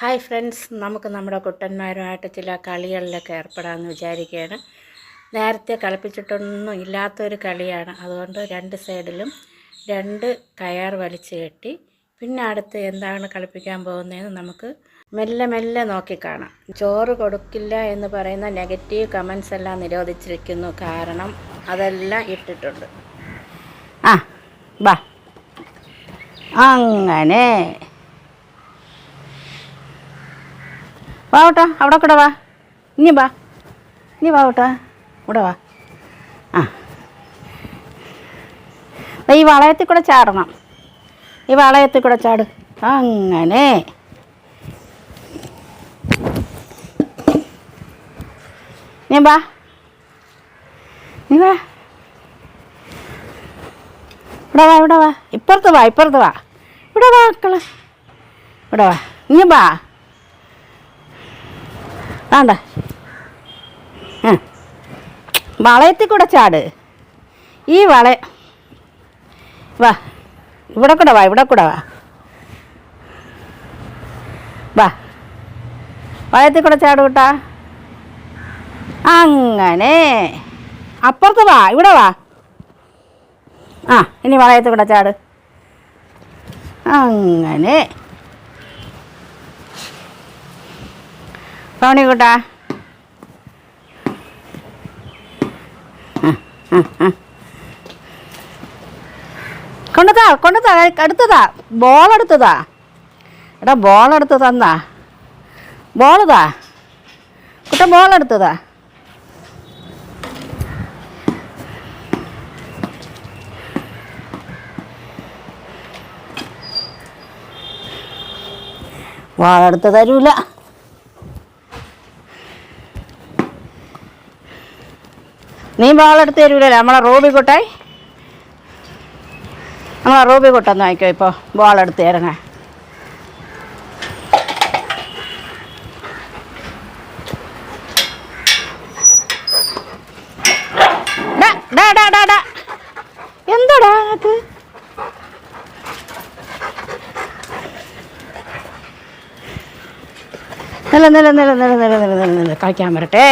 Hi friends നമുക്ക് നമ്മുടെ കുട്ടന്മാരുമായിട്ട് ചില കളികളിലൊക്കെ ഏർപ്പെടാമെന്ന് വിചാരിക്കുകയാണ്. നേരത്തെ കളിപ്പിച്ചിട്ടൊന്നും ഇല്ലാത്തൊരു കളിയാണ്. അതുകൊണ്ട് രണ്ട് സൈഡിലും രണ്ട് കയർ വലിച്ചു കെട്ടി പിന്നെ അടുത്ത് എന്താണ് കളിപ്പിക്കാൻ പോകുന്നതെന്ന് നമുക്ക് മെല്ലെ മെല്ലെ നോക്കിക്കാണാം ചോറ് കൊടുക്കില്ല എന്ന് പറയുന്ന നെഗറ്റീവ് കമൻസ് എല്ലാം നിരോധിച്ചിരിക്കുന്നു. കാരണം അതെല്ലാം ഇട്ടിട്ടുണ്ട്. ആ ബാ. അങ്ങനെ. വാ കേട്ടോ അവിടെ കൂടെ വാ. ഇനി വാ. ഇനി വാ കേട്ടോ ഇവിടെ വാ. ആ. ഈ വളയത്തിൽ കൂടെ ചാടണം. ഈ വളയത്തിൽ കൂടെ ചാട്. അങ്ങനെ. നീ വാ. നീ വാ. ഇവിടെ വാ ഇവിടെ വാ. ഇപ്പുറത്ത് വാ ഇപ്പുറത്ത് വാ. ഇവിടെ വാ ഇവിടെ വാ. നീ വാ. വേണ്ട. വളയത്തിൽ കൂടെ ചാട്. ഈ വള വാ ഇവിടെ കൂടെ വാ ഇവിടെ കൂടെ വാ. വാ. വളയത്തിൽ കൂടെ ചാട് കൂട്ടാ. അങ്ങനെ. അപ്പുറത്ത് വാ ഇവിടെ വാ. ആ ഇനി വളയത്തിൽ കൂടെ ചാട്. അങ്ങനെ. പവണി കൂട്ടാ കൊണ്ടുതാ കൊണ്ടുതാ എടുത്തതാ ബോൾ എടുത്തതാ. എടാ ബോൾ എടുത്ത് തന്നാ. ബോൾ താ കുട്ടൻ ബോൾ എടുത്തതാ. വാളെടുത്ത് തരൂല. നീ ബാളെടുത്ത് തരൂലല്ലോ നമ്മളെ റോബി കൊട്ടായി നമ്മളെ റോബി കൊട്ടൊന്ന് വാങ്ങിക്കോ ഇപ്പോൾ ബാളെടുത്ത് തരണേ. എന്താടാ അത് നില നില നില നില നില നില നില കളിക്കാൻ വരട്ടെ.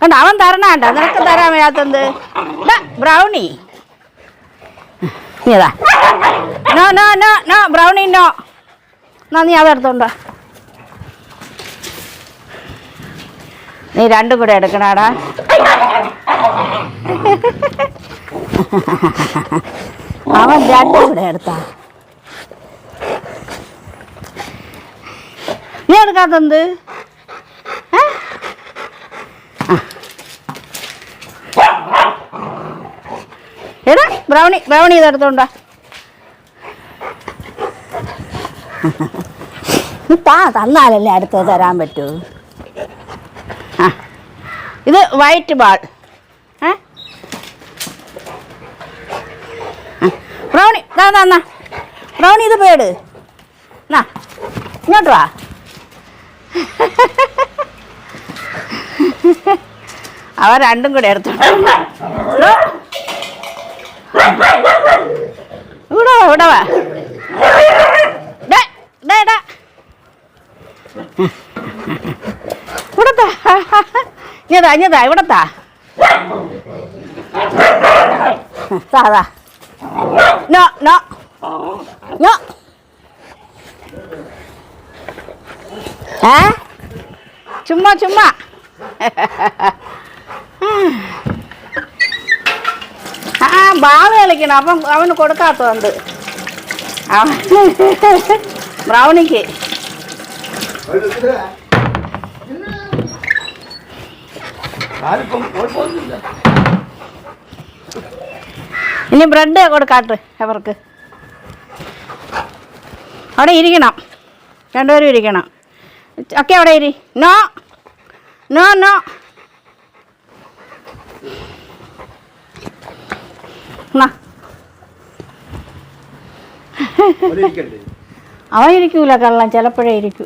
കണ്ടോ അവൻ തരണാണ്ട നിനക്ക് തരാൻ വയ്യാത്തത് brownie നീതാ no no no no brownie no എന്നാ നീ അതെടുത്തോണ്ടോ നീ രണ്ടും കൂടെ എടുക്കണാടാ. അവൻ രണ്ടും കൂടെ എടുത്താ. നീ എടുക്കാത്തത്? എടാ ബ്രൗണി ബ്രൗണി ഇതെടുത്തോണ്ടാ താ തന്നാലല്ലേ അടുത്ത് തരാൻ പറ്റൂ. ആ. ഇത് വൈറ്റ് ബാൾ ഏ ആ, ബ്രൗണി. ദാ ദാ എന്നാ ബ്രൗണി ഇത് പേട് എന്നാ ഇങ്ങോട്ട് വാ. അവ രണ്ടും കൂടെ എടുത്തു. ഇവിടെ വാ. ഇവിടത്താ ഇഞ്ഞതാ ഇവിടത്താ സാധാ നോ നോ നോ ഏ ചുമ്മാ ചുമ്മാ ആ ബാൾ കളിക്കണം. അപ്പം അവന് കൊടുക്കാത്തതുണ്ട്. ബ്രൗണിക്ക് ആരിപ്പം കുഴപ്പമൊന്നുമില്ല. ഇനി ബ്രെഡ് കൊടുക്കാട്ട് അവർക്ക്. അവിടെ ഇരിക്കണം. രണ്ടുപേരും ഇരിക്കണം. ഒക്കെ അവിടെ ഇരി. നോ നോ നോ അവൻ ഇരിക്കൂല കള്ളം ചിലപ്പോഴേ ഇരിക്കൂ.